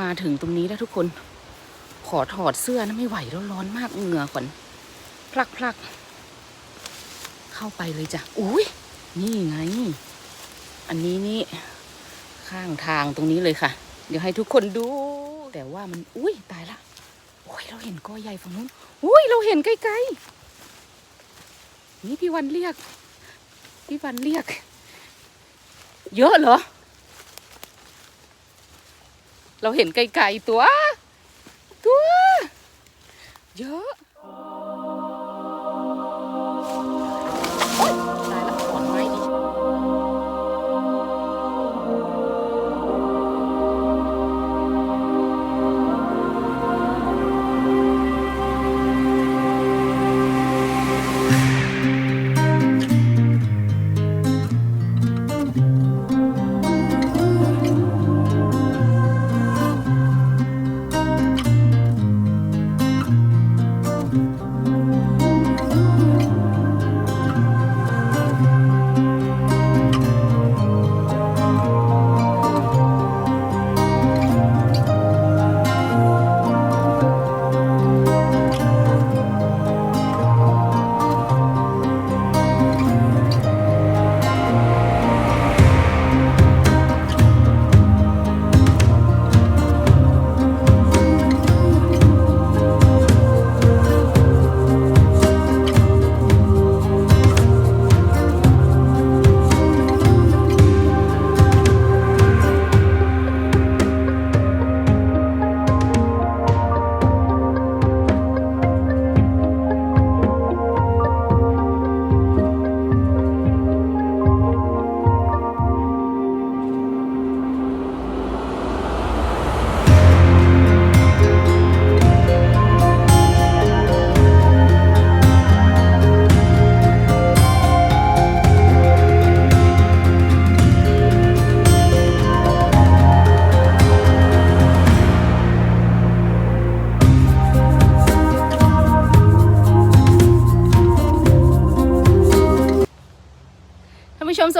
มาถึงตรงนี้แล้วทุกคน ขอถอดเสื้อนะไม่ไหวแล้วร้อนมากเหงื่อก่อนพลักพลักเข้าไปเลยจ้ะอุ้ยนี่ไง อันนี้นี่ข้างทางตรงนี้เลยค่ะ เดี๋ยวให้ทุกคนดู แต่ว่ามันอุ้ยตายละโอ้ยเราเห็นกอใหญ่ฝั่งนู้นอุ้ยเราเห็นใกลๆนี่พี่วันเรียก พี่วันเรียก เยอะเหรอ เราเห็นไกลๆตัว ตัว เยอะ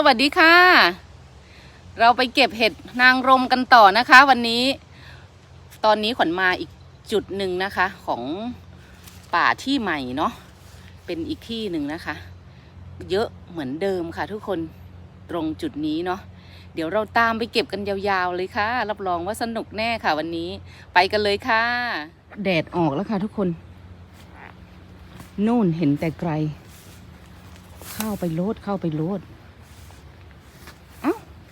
วัสดีค่ะ เราไปเก็บเห็ดนางรมกันต่อนะคะ วันนี้ ตอนนี้ขวัญมาอีกจุดหนึ่งนะคะ ของป่าที่ใหม่เนาะเป็นอีกที่หนึ่งนะคะ เยอะเหมือนเดิมค่ะ ทุกคนตรงจุดนี้เนาะเดี๋ยวเราตามไปเก็บกันยาวๆเลยค่ะ รับรองว่าสนุกแน่ค่ะ วันนี้ไปกันเลยค่ะ แดดออกแล้วค่ะ ทุกคน นู่นเห็นแต่ไกล เข้าไปโลดเข้าไปโลด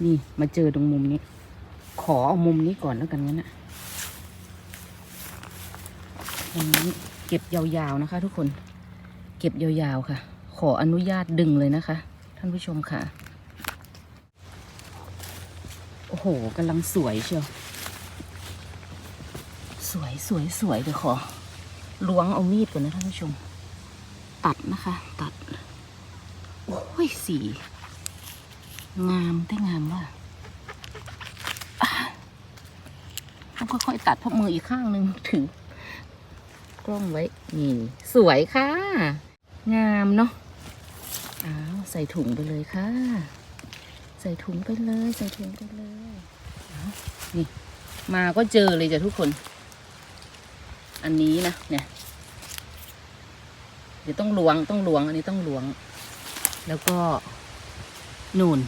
นี่มาเจอตรงมุมนี้ ขอเอามุมนี้ก่อนแล้วกันงั้นนะตรงนี้เก็บยาวๆนะคะ ทุกคน เก็บยาวๆค่ะ ขออนุญาตดึงเลยนะคะ ท่านผู้ชมค่ะ โอ้โหกำลังสวยเชียว สวยสวยสวยเดี๋ยวขอล้วงเอามีดก่อนนะท่านผู้ชม ตัดนะคะ ตัด โอ้ยสี งามได้งามว่ะต้องค่อยๆตัดเพราะมืออีกข้างหนึ่งถือกล้องไว้ นี่ สวยค่ะ งามเนาะอ้าวใส่ถุงไปเลยค่ะ ใส่ถุงไปเลย ใส่ถุงไปเลยนี่ มาก็เจอเลยจ้ะทุกคน อันนี้นะเนี่ยเดี๋ยวต้องลวงต้องลวง อันนี้ต้องลวง แล้วก็นูนน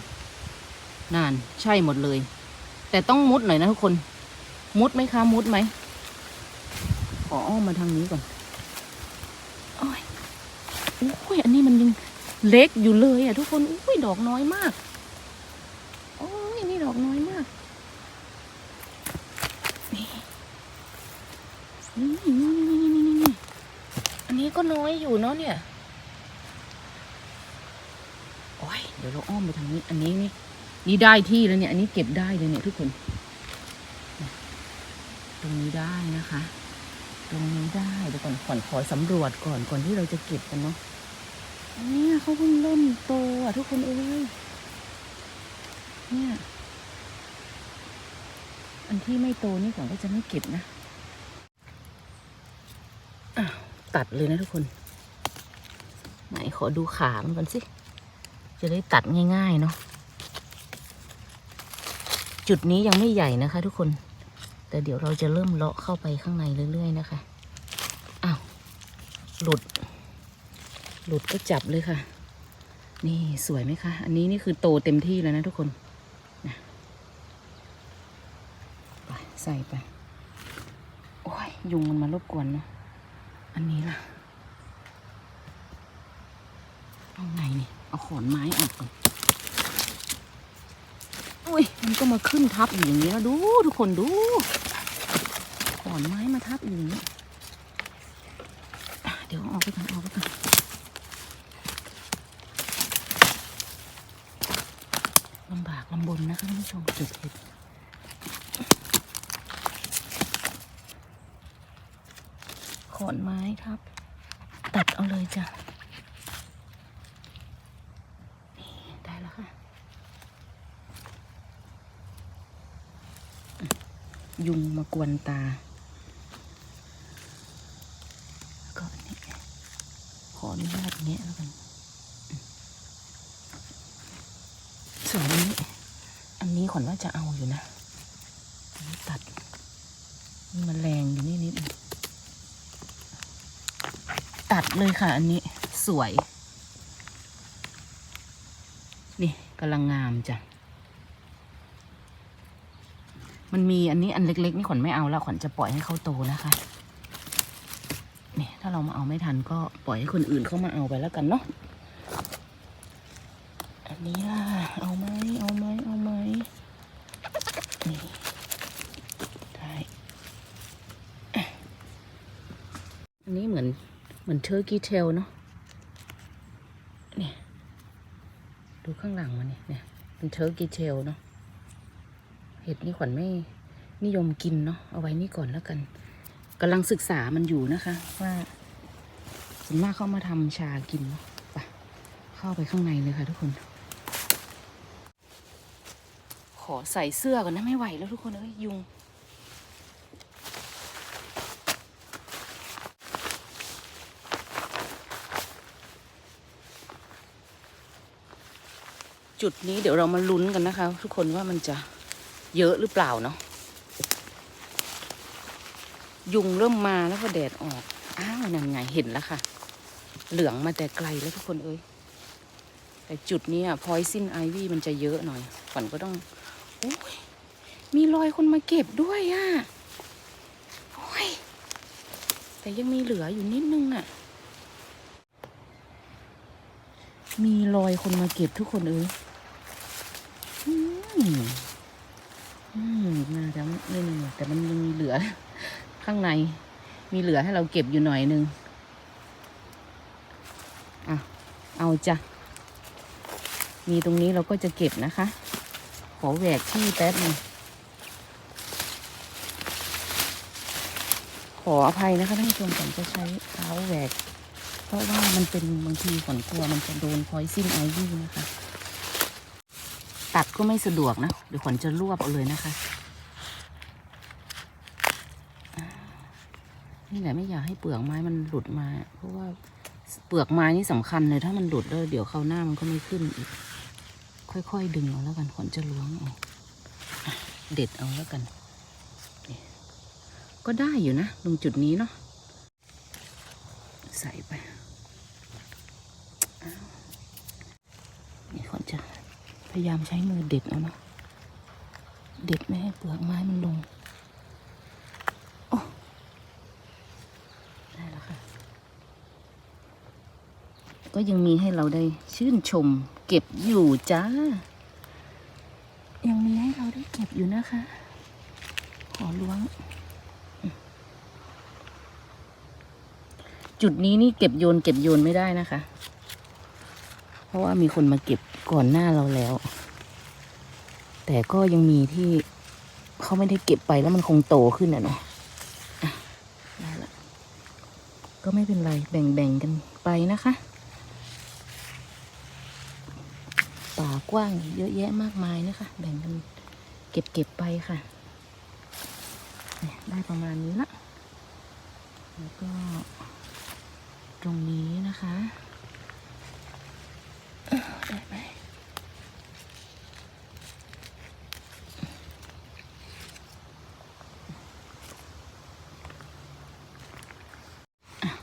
านใช่หมดเลย แต่ต้องมุดหน่อยนะทุกคน มุดไหมคะ มุดไหมขออ้อมมาทางนี้ก่อนโอ้ยโอ้ยอันนี้มันยังเล็กอยู่เลยอะทุกคนอุ้ยดอกน้อยมากโอ้ยนี่ดอกน้อยมากนี่นี่นี่นี่นี่นี่นี่อันนี้ก็น้อยอยู่เนาะเนี่ยโอ้ยเดี๋ยวเราอ้อมไปทางนี้ อันนี้นี่ นี่ได้ที่แล้วเนี่ย อันนี้เก็บได้เลยเนี่ยทุกคน ตรงนี้ได้นะคะ ตรงนี้ได้เดี๋ยวก่อนขอนขอสำรวจก่อนก่อนที่เราจะเก็บกันเนาะอันนี้เขาเพิ่งเริ่มโตอะทุกคนเอ้ยเนี่ยอันที่ไม่โตนี่ก่อนก็จะไม่เก็บนะอ้าวตัดเลยนะทุกคน ไหนขอดูขามันก่อนสิ จะได้ตัดง่ายๆเนาะ จุดนี้ยังไม่ใหญ่นะคะ ทุกคน แต่เดี๋ยวเราจะเริ่มเลาะเข้าไปข้างในเรื่อย ๆ นะคะ อ้าว หลุด หลุดก็จับเลยค่ะ นี่สวยไหมคะ อันนี้นี่คือโตเต็มที่แล้วนะทุกคนนะไปใส่ไป โอ้ย ยุงมันมารบกวนเนาะอันนี้ล่ะ เอาไงนี่ เอาขอนไม้ออกก่อน อุ้ยมันก็มาขึ้นทับอยู่อย่างนี้แล้วดูทุกคนดูขอนไม้มาทับอยู่อย่างนี้เดี๋ยวเอาอกไปก่อนเอาอกไปก่อนลำบากลำบนนะคะท่านผู้ชมเก็บเห็ดขอนไม้ทับ ตัดเอาเลยจ้ะนี่ได้แล้วค่ะ ยุงมากวนตาก็อนนี้ขออนุญาตแงะแล้วกันส่วนอันนี้ อันนี้ขอนว่าจะเอาอยู่นะนนตัดนี่มันแรงอยู่นี่นิดตัดเลยค่ะ อันนี้สวย นี่กำลังงามจ้ะ มันมีอันนี้อันเล็กๆนี่ขวัญไม่เอาแล้วขวัญจะปล่อยให้เขาโตนะคะเนี่ยถ้าเรามาเอาไม่ทันก็ปล่อยให้คนอื่นเข้ามาเอาไปแล้วกันเนาะอันนี้ล่ะเอาไหมเอาไหมเอาไหมนี่ได้อันนี้เหมือนเหมือนเทอร์กี้เทลเนาะเนี่ยดูข้างหลังมันเนี่ยเนี่ยเป็นเทอร์กี้เทลเนาะ ห็ดนี่ขวัญไม่นิยมกินเนาะเอาไว้นี่ก่อนแล้วกันกำลังศึกษามันอยู่นะคะ ว่าส่วนมากเข้ามาทำชากินเนาะไปเข้าไปข้างในเลยค่ะทุกคน ขอใส่เสื้อก่อนนะไม่ไหวแล้วทุกคนเอ้ยยุงจุดนี้เดี๋ยวเรามาลุ้นกันนะคะ ทุกคนว่ามันจะ เยอะหรือเปล่าเนาะยุงเริ่มมาแล้วก็แดดออก อ้าวนั่นไงเห็นแล้วค่ะ เหลืองมาแต่ไกลแล้วทุกคนเอ้ยแต่จุดนี้พอยซินไอวี่มันจะเยอะหน่อยขวัญก็ต้องโอ้ยมีรอยคนมาเก็บด้วยอะ่ะโอ้ยแต่ยังมีเหลืออยู่นิดนึงอะ่ะ มีรอยคนมาเก็บทุกคนเอ้ย อืมอื มน่าจะไม่นี่แต่มันยังมีเหลือ ข้างในมีเหลือให้เราเก็บอยู่หน่อยนึงอะเอาจ้ะมีตรงนี้เราก็จะเก็บนะคะ ขอแหวกที่แป๊บหนึงขออภัยนะคะท่านผู้ชมผมจะใช้เท้าแหวก เพราะว่ามันเป็นบางทีฝนกลัวมันจะโดนพอยซินไอวี่นะคะ ตัดก็ไม่สะดวกนะเดี๋ยวขวัญจะรวบเอาเลยนะคะอ่า นี่แหละไม่อยากให้เปลือกไม้มันหลุดมา เพราะว่าเปลือกไม้นี่สำคัญเลยถ้ามันหลุดแล้วเดี๋ยวคราวหน้ามันก็ไม่ขึ้นอีก ค่อยๆดึงเอาแล้วกันขวัญจะล้วงเออะเด็ดเอาแล้วกัน ก็ได้อยู่นะตรงจุดนี้เนาะใส่ไปอ้าวนี่ขวัญจะพยายามใช้มือเด็ดเอาเนาะเด็ดไม่ให้เปลือกไม้มันลง โอ้ ได้แล้วค่ะ ก็ยังมีให้เราได้ชื่นชม เก็บอยู่จ้า ยังมีให้เราได้เก็บอยู่นะคะ ขอล้วง จุดนี้นี่เก็บโยนเก็บโยนไม่ได้นะคะ เพราะว่ามีคนมาเก็บก่อนหน้าเราแล้ว แต่ก็ยังมีที่เขาไม่ได้เก็บไปแล้วมันคงโตขึ้นอะเนาะอะได้ละก็ไม่เป็นไร แบ่งๆกันไปนะคะ กว้างเยอะแยะมากมายนะคะ แบ่งกันเก็บเก็บไปค่ะ ได้ประมาณนี้ละ แล้วก็ตรงนี้นะคะได้ไหม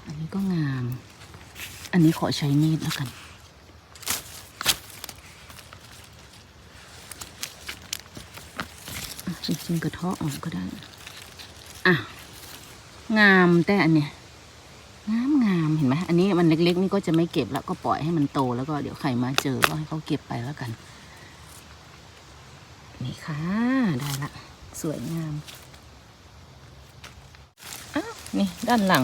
อันนี้ก็งาม อันนี้ขอใช้มีดแล้วกัน จริงๆกระเทาะออกก็ได้ อะ งามแต่อันเนี้ยงามงามเห็นไหมอันนี้มันเล็กๆ นี่ก็จะไม่เก็บแล้วก็ปล่อยให้มันโตแล้วก็เดี๋ยวใครมาเจอก็ให้เขาเก็บไปแล้วกัน นี่ค่ะได้ละ สวยงามอ้าวนี่ด้านหลัง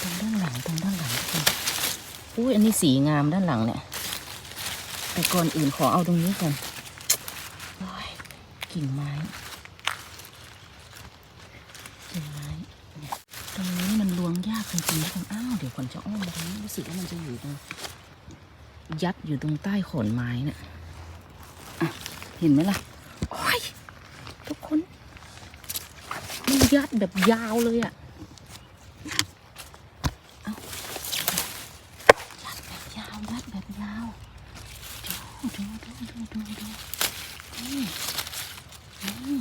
ตรงด้านหลังตรงด้านหลังทุกคนอุ้ยอันนี้สีงามด้านหลังเนี่ยแต่ก่อนอื่นขอเอาตรงนี้ก่อน กิ่งไม้กิ่งไม้เนี่ยตรงนี้มันล้วงยากจริงๆทุกคนอ้าวเดี๋ยวขนจะอ้อมตรงนี้รู้สึกว่ามันจะอยู่ตรงยัดอยู่ตรงใต้ขอนไม้เนี่ยอะเห็นไหมล่ะโอ้ยทุกคนมันยัดแบบยาวเลยอะเอายัดแบบยาว ยัดแบบยาว ดูดูดูดูดูดูนี่นี่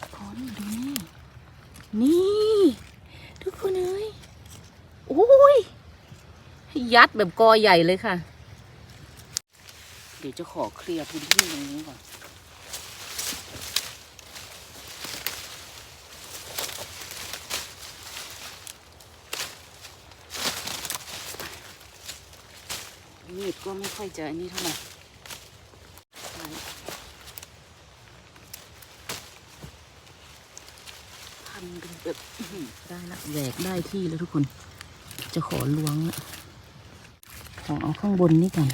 ทุกคนดูนี่ นี่ ทุกคนเอ้ยโอ้ย ยัดแบบกอใหญ่เลยค่ะ เดี๋ยวจะขอเคลียร์พื้นที่ตรงนี้ก่อนมีดก็ไม่ค่อยจะอันนี้เท่าไหร่พันกันแบบอื้อหือได้ละแหวกได้ที่แล้วทุกคน จะขอล้วงละ ขอเอาข้างบนนี่ก่อน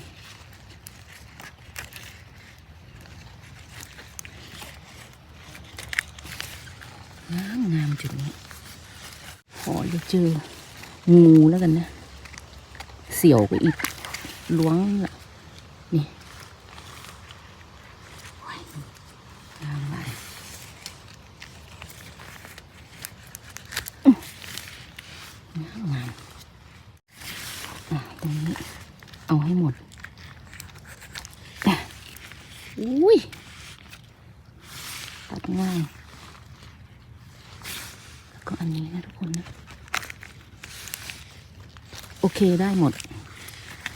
งามงามจุดนี้ ขอจะเจองูแล้วกันนะ เสี่ยวไปอีกล้วงละนี่งามไปอื้องามงามอะตรงนี้ เอาให้หมดอุ้ย ตัดง่ายแล้วก็อันนี้นะทุกคนนะ โอเคได้หมด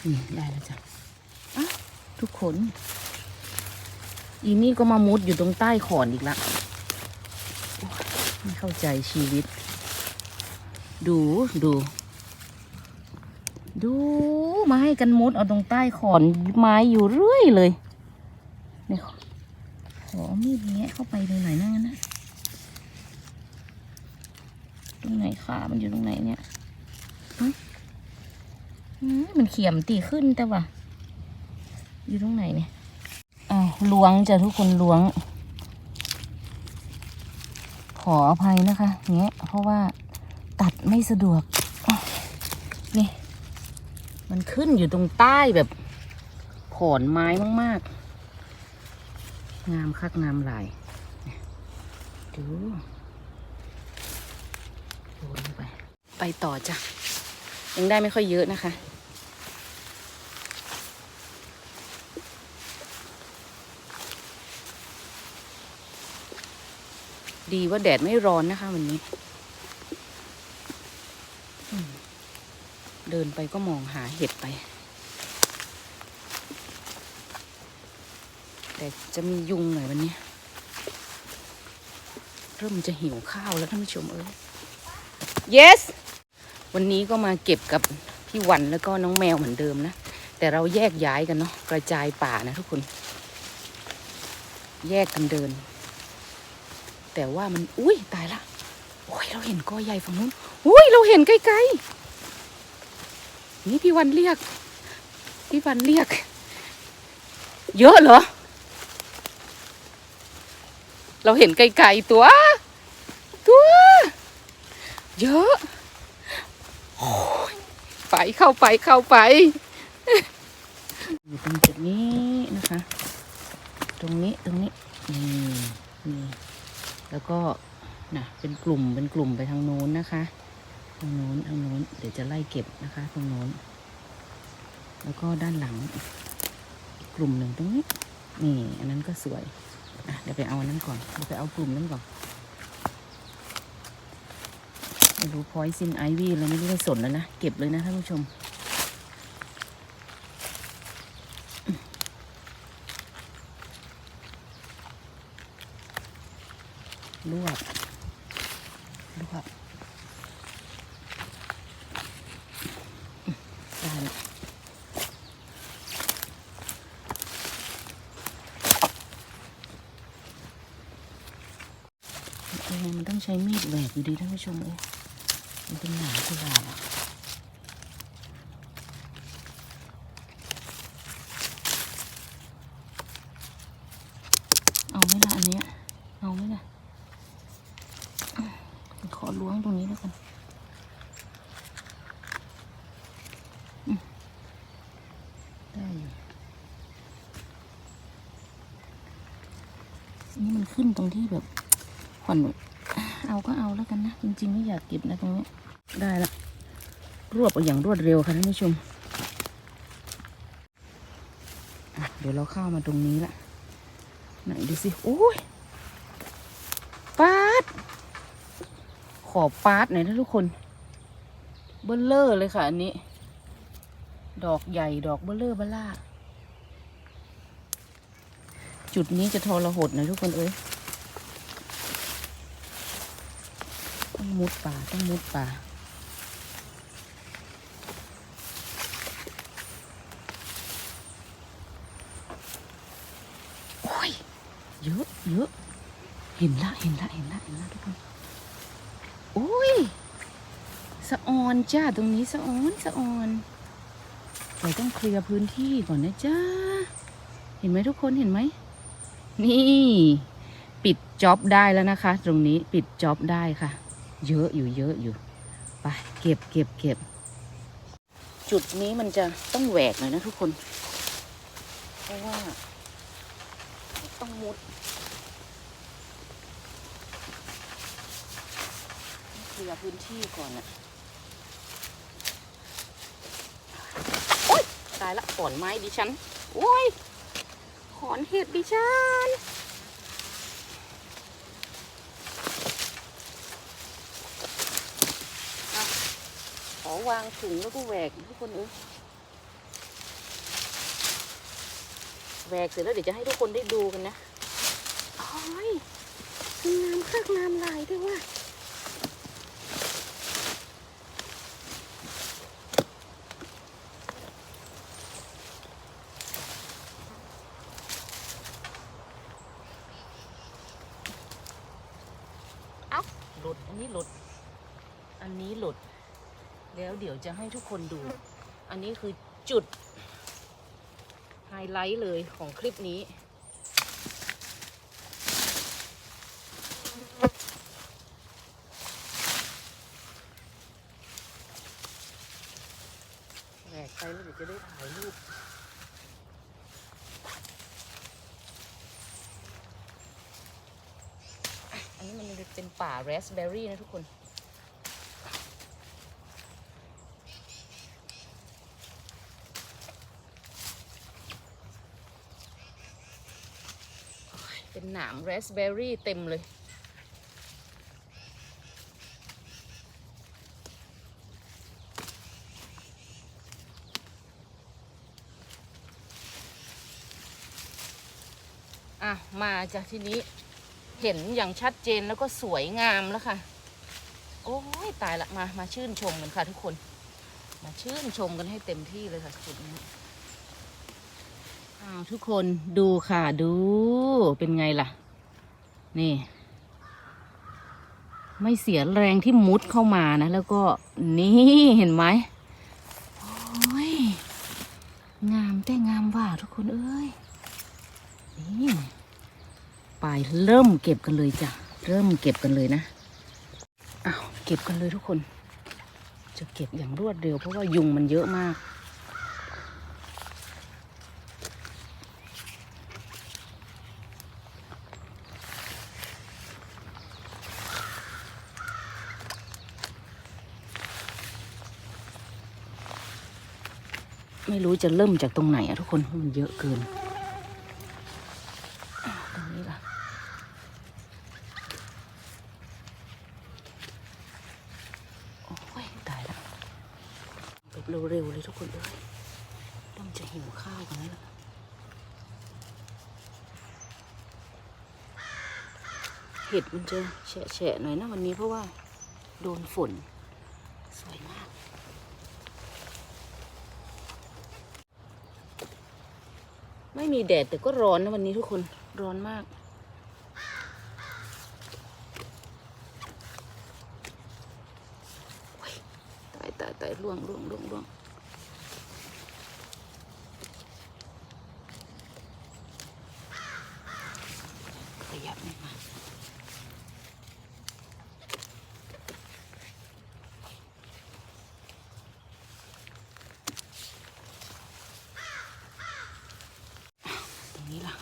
นี่ได้แล้วจ้ะอะทุกคน อีนี่ก็มามุดอยู่ตรงใต้ขอนอีกละ ไม่เข้าใจชีวิต ดูดู ดูมาให้กันมุดเอาตรงใต้ขอนไม้อยู่เรื่อยเลยเนี่ยขอมีดแงะเข้าไปดูหน่อยนะงั้นนะตรงไหนขามันอยู่ตรงไหนเนี่ยอืมมันเขียมตีขึ้นแต่ว่า อยู่ตรงไหนเนี่ยอ้าวล้วงจะทุกคนล้วง ขออภัยนะคะเงี้ยเพราะว่าตัดไม่สะดวกนี่ มันขึ้นอยู่ตรงใต้แบบขอนไม้มากๆ งามคักงามหลายดูโยนไป ไปต่อจ้ะ ยังได้ไม่ค่อยเยอะนะคะ ดีว่าแดดไม่ร้อนนะคะวันนี้ เดินไปก็มองหาเห็ดไป แต่จะมียุงหน่อยวันนี้ เริ่มจะหิวข้าวแล้วท่านผู้ชมเอ้ย yes วันนี้ก็มาเก็บกับพี่วันแล้วก็น้องแมวเหมือนเดิมนะ แต่เราแยกย้ายกันเนาะกระจายป่านะทุกคน แยกกันเดิน แต่ว่ามันอุ้ยตายละโอ้ยเราเห็นกอใหญ่ฝั่งนู้นอุ้ยเราเห็นไกลๆ นี่พี่วันเรียก พี่วันเรียก เยอะเหรอ เราเห็นไกลๆตัว ตัว เยอะไปเข้าไปเข้าไป อยู่ตรงจุดนี้นะคะ ตรงนี้ตรงนี้นี่นี่แล้วก็นะเป็นกลุ่มเป็นกลุ่มไปทางโน้นนะคะ ทางโน้นทางโน้น เดี๋ยวจะไล่เก็บนะคะตรงโน้น แล้วก็ด้านหลังอีกกลุ่มหนึ่งตรงนี้ นี่ อันนั้นก็สวย อะเดี๋ยวไปเอาอันนั้นก่อนเดี๋ยวไปเอากลุ่มนั้นก่อน ไม่รู้พอยซินไอวี่อะไรไม่รู้ไม่สนแล้วนะ เก็บเลยนะท่านผู้ชมลวกลวก การยังไงมันต้องใช้มีดแหวกอยู่ดีท่านผู้ชมเอ๊ะมันเป็นหนากุหลาบอะเอาไหมล่ะอันเนี้ยเอาไหมล่ะ ขอล้วงตรงนี้แล้วกันอืมได้อยู่ นี่มันขึ้นตรงที่แบบขวัญเอาก็เอาแล้วกันนะ จริงๆไม่อยากเก็บนะตรงนี้ ได้ละ รวบเอาอย่างรวดเร็วค่ะท่านผู้ชม เดี๋ยวเราเข้ามาตรงนี้ละไหนดูสิ โอ้ยปาด ขอปาร์ตหน่อยนะทุกคน เบลเลอร์เลยค่ะอันนี้ ดอกใหญ่ดอกเบลเลอร์เบล่า จุดนี้จะทรหดนะทุกคนเอ้ยต้องมุดป่าต้องมุดป่าโอ้ยเยอะเยอะเห็นละเห็นละเห็นละเห็นละทุกคนโอ้ยสะออนจ้าตรงนี้สะออนสะออนเราต้องเคลียร์พื้นที่ก่อนนะจ้าเห็นไหมทุกคนเห็นไหม นี่ ปิดจ็อบได้แล้วนะคะ ตรงนี้ปิดจ็อบได้ค่ะ เยอะอยู่เยอะอยู่ไปเก็บเก็บเก็บจุดนี้มันจะต้องแหวกหน่อยนะทุกคน เพราะว่า ต้องมุดเคลียร์พื้นที่ก่อนอะโอ๊ย ตายละขอนไม้ดิฉัน โอ้ย อนเห็ดดิฉันอขอวางถุงแล้วก็แหวกทุกคนเอ้ยแหวกเสร็จแล้วเดี๋ยวจะให้ทุกคนได้ดูกันนะโอ้ยงามคักงามหลายด้วยว่ะ เอ้าหลุด อันนี้หลุด อันนี้หลุด แล้วเดี๋ ยวจะให้ทุกคนดู อันนี้คือจุด ไฮไลท์เลยของคลิปนี้ แหวกไปแล้วเดี๋ยวจะได้ถ่ายรูปอันนี้มันเป็นป่าแรสเบอร์รี่นะทุกคน โอ้ยเป็นหนามแรสเบอร์รี่เต็มเลย อะ มาจากที่นี้เห็นอย่างชัดเจนแล้วก็สวยงามแล้วค่ะ โอ้ยตายละมา มาชื่นชมกันค่ะทุกคน มาชื่นชมกันให้เต็มที่เลยค่ะจุดนี้ อ้าวทุกคนดูค่ะดูเป็นไงล่ะ นี่ ไม่เสียแรงที่มุดเข้ามานะ แล้วก็นี่เห็นไหมโอ้ยงามแต่งามว่าทุกคนเอ้ยนี่ไปเริ่มเก็บกันเลยจ้ะเริ่มเก็บกันเลยนะอ้าวเก็บกันเลยทุกคน จะเก็บอย่างรวดเร็วเพราะว่ายุงมันเยอะมาก ไม่รู้จะเริ่มจากตรงไหนอะทุกคนมันเยอะเกินตรงนี้ล่ะโอ้ยตายแล้วแบบเร็วๆเลยทุกคนเลยเริ่มจะหิวข้าวกันแล้วเห็ดมันจะแฉะๆหน่อยนะวันนี้เพราะว่าโดนฝน ไม่มีแดดแต่ก็ร้อนนะวันนี้ทุกคนร้อนมาก ตายตายตายล่วงล่วงล่วงล่วงขยับไม่มาตรงนี้ล่ะ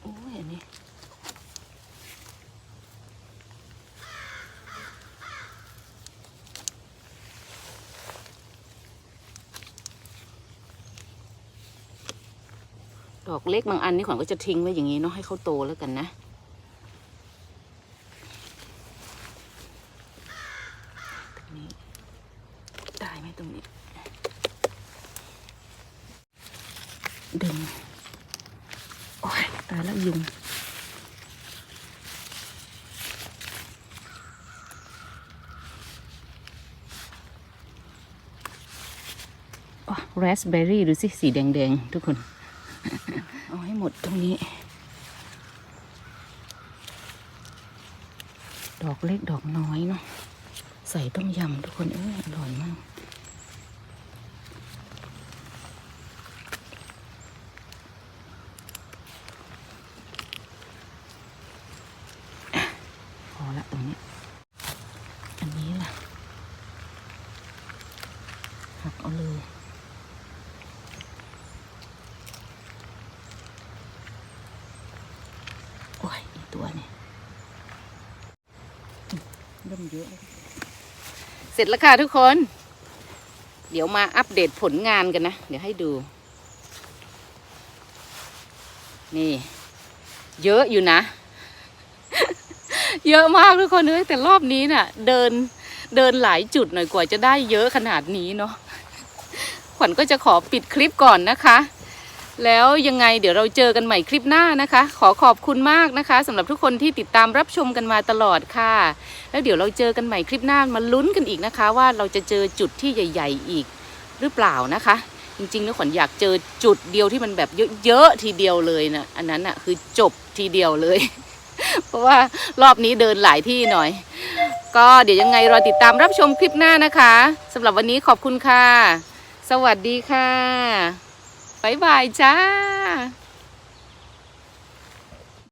โอ้ยอันนี้ ด อกเล็กบางอันนี่ขวัญก็จะทิ้งไว้อย่างนี้เนาะให้เขาโตแล้วกันนะ ตรงนี้ได้ไหมตรงนี้ ดึง โอ้ยตายแล้วยุงราสเบอร์รี่ดูสิ สีแดง ๆ ทุกคน หมดตรงนี้ ดอกเล็กดอกน้อยเนาะใส่ต้มยำทุกคนเอออร่อยมาก พอละตรงนี้ อันนี้ล่ะ หักเอาเลย โอ้ยอีกตัวนี่เริ่มเยอะแล้วเส ร็จแล้วค่ะทุกคน เดี๋ยวมาอัปเดตผลงานกันนะ เดี๋ยวให้ดู นี่ เยอะอยู่นะ เยอะมากทุกคนเลยแต่รอบนี้น่ะ เดินเดินหลายจุดหน่อยกว่าจะได้เยอะขนาดนี้เนาะขวัญก็จะขอปิดคลิปก่อนนะคะ แล้วยังไงเดี๋ยวเราเจอกันใหม่คลิปหน้านะคะ ขอขอบคุณมากนะคะสำหรับทุกคนที่ติดตามรับชมกันมาตลอดค่ะ แล้วเดี๋ยวเราเจอกันใหม่คลิปหน้ามาลุ้นกันอีกนะคะ ว่าเราจะเจอจุดที่ใหญ่ ๆ อีกหรือเปล่านะคะ จริงๆแล้วขวัญอยากเจอจุดเดียวที่มันแบบเยอะๆทีเดียวเลยนะอันนั้นอะคือจบทีเดียวเลย เพราะว่ารอบนี้เดินหลายที่หน่อย ก็เดี๋ยวยังไงรอติดตามรับชมคลิปหน้านะคะสำหรับวันนี้ขอบคุณค่ะ สวัสดีค่ะ บ๊ายบายจ้า